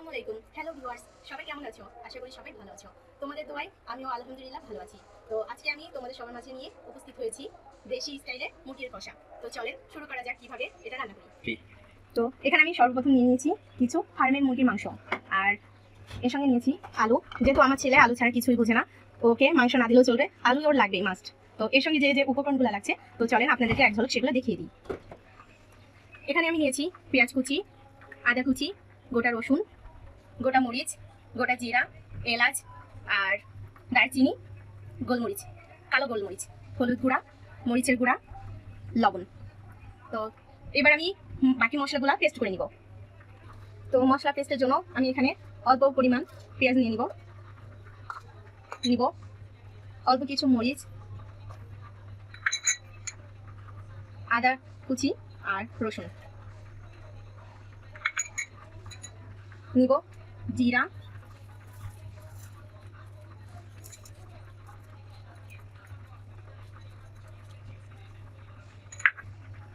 আসসালামু আলাইকুম। Hello viewers সবাই কেমন আছো? আশা করি সবাই ভালো আছো। তোমাদের দোয়ায় আমিও আলহামদুলিল্লাহ ভালো আছি। তো আজকে আমি তোমাদের সবার মাঝে নিয়ে উপস্থিত হয়েছি দেশি স্টাইলে মুরগির কষা। তো চলেন শুরু করা যাক কীভাবে এটা রান্না করি। তো এখানে আমি সর্বপ্রথম নিয়ে নিয়েছি কিছু ফার্মের মুরগির মাংস। আর এর সঙ্গে নিয়েছি আলু। যেহেতু আমার ছেলে আলু ছাড়া কিছুই বোঝে না ওকে মাংস না দিলেও চলবে। আলু ওর লাগবেই মাস্ট তো এর সঙ্গে যে যে উপকরণগুলো লাগছে তো চলেন আপনাদেরকে এক ঝলক সেগুলো দেখিয়ে দিই। এখানে আমি নিয়েছি পেঁয়াজ কুচি আদা কুচি গোটা রসুন গোটা মরিচ, গোটা জিরা, এলাচ আর দারচিনি, গোলমরিচ, কালো গোলমরিচ, হলুদ গুঁড়া, মরিচের গুঁড়া, লবণ। তো এবার আমি বাকি মশলাগুলো পেস্ট করে নিব। তো মশলা পেস্টের জন্য আমি এখানে অল্প পরিমাণ পেঁয়াজ নিয়ে নিব। নিব অল্প কিছু মরিচ, আদা কুচি আর রসুন। নিব জিরা।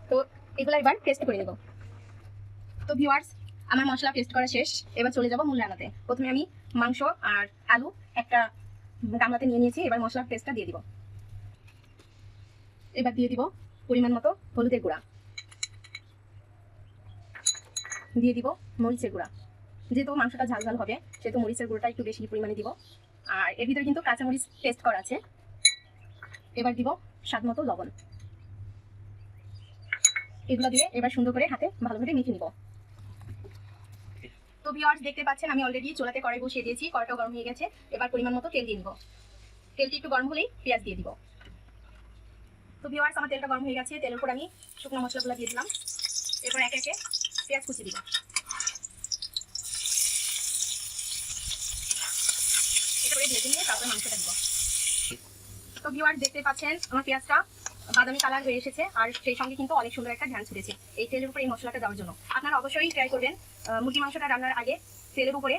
তো এগুলো এবার পেস্ট করে নেব। তো ভিউয়ার্স আমার মশলা পেস্ট করা শেষ। এবার চলে যাব মূল রান্নাতে। প্রথমে আমি মাংস আর আলু একটা গামলাতে নিয়ে নিয়েছি। এবার মশলার পেস্টটা দিয়ে দিব। এবার দিয়ে দিব পরিমাণ মতো হলুদের গুঁড়া। দিয়ে দিব মরিচের গুঁড়া। যেহেতু মাংসটা ঝাল ঝাল হবে, সেহেতু মরিচের গুঁড়োটা একটু বেশি পরিমাণে দিব। আর এর ভিতরে কিন্তু কাঁচামরিচ পেস্ট করা আছে। এবার দিব স্বাদ মতো লবণ। এগুলো দিয়ে এবার সুন্দর করে হাতে ভালোভাবে মেখে নিব। তো ভিউয়ার্স দেখতে পাচ্ছেন, আমি অলরেডি চোলাতে কড়াই বসিয়ে দিয়েছি, কড়াইটাও গরম হয়ে গেছে। এবার পরিমাণ মতো তেল দিয়ে নিব। তেলটি একটু গরম হলেই পেঁয়াজ দিয়ে দিব। তো ভিউয়ার্স আমার তেলটা গরম হয়ে গেছে। তেলের উপর আমি শুকনো মশলাগুলো দিয়ে দিলাম। এরপর একে একে পেঁয়াজ কুচি দিব। ভেজে নিয়ে তারপরে মাংসটা দিব। তো ভিউয়ার্স দেখতে পাচ্ছেন, আমার পেঁয়াজটা বাদামি কালার হয়ে এসেছে, আর সেই সঙ্গে কিন্তু অনেক সুন্দর একটা ধ্যান ছুটেছে এই তেলের উপরে এই মশলাটা দেওয়ার জন্য। আপনারা অবশ্যই ট্রাই করবেন মুরগি মাংসটা রান্নার আগে তেলের উপরে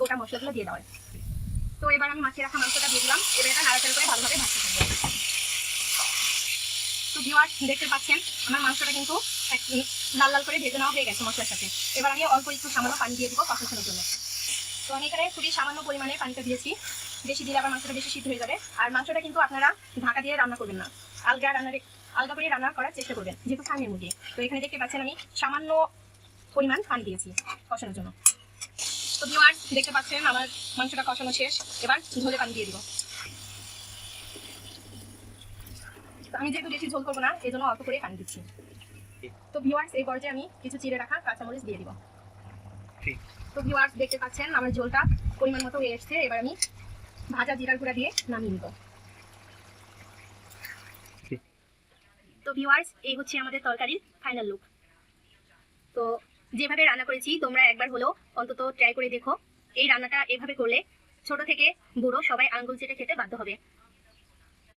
গোটা মশলাগুলো দিয়ে দেওয়ার। তো এবার আমি মাখিয়ে রাখা মাংসটা দিয়ে দিলাম, এবার এটা নাড়াচাড়া করে ভালোভাবে ভাজতে থাকব। তো ভিউয়ার্স দেখতে পাচ্ছেন, আমার মাংসটা কিন্তু লাল লাল করে ভেজে নেওয়া হয়ে গেছে মশলার সাথে। এবার আমি অল্প একটু সামান্য পানি দিয়ে দিব কষানোর জন্য। তো আমি এখানে খুবই সামান্য পরিমাণে পানিটা দিয়েছি। বেশি দিলে আবার মাংসটা বেশি সিদ্ধ হয়ে যাবে। আর মাংসটা কিন্তু আপনারা ঢাকা দিয়ে রান্না করবেন না। আলগা রান্নার আলগা করে রান্না করার চেষ্টা করবেন, যেহেতু ফার্মের মুরগি। তো এখানে দেখতে পাচ্ছেন আমি সামান্য পরিমাণ পানি দিয়েছি কষানোর জন্য। তো ভিউয়ার্স দেখতে পাচ্ছেন আমার মাংসটা কষানো শেষ। এবার ঝোলে পানি দিয়ে দিব। আমি যেহেতু বেশি ঝোল করব না এই জন্য অল্প করে পানি দিচ্ছি। তো ভিউয়ার্স এই পর্যায়ে আমি কিছু চিড়ে রাখা কাঁচামরিচ দিয়ে দিব। ঠিক। তো ভিউয়ার্স দেখতে পাচ্ছেন আমার ঝোলটা পরিমাণ মতো হয়ে এসছে। এবার আমি ভাজা জিরার গুঁড়া দিয়ে নামিয়ে নিব। তো ভিউয়ার্স এই হচ্ছে আমাদের তরকারির ফাইনাল লুক তো যেভাবে রান্না করেছি তোমরা একবার হলেও অন্তত ট্রাই করে দেখো। এই রান্নাটা এভাবে করলে ছোট থেকে বুড়ো সবাই আঙ্গুল চেটে খেতে বাধ্য হবে।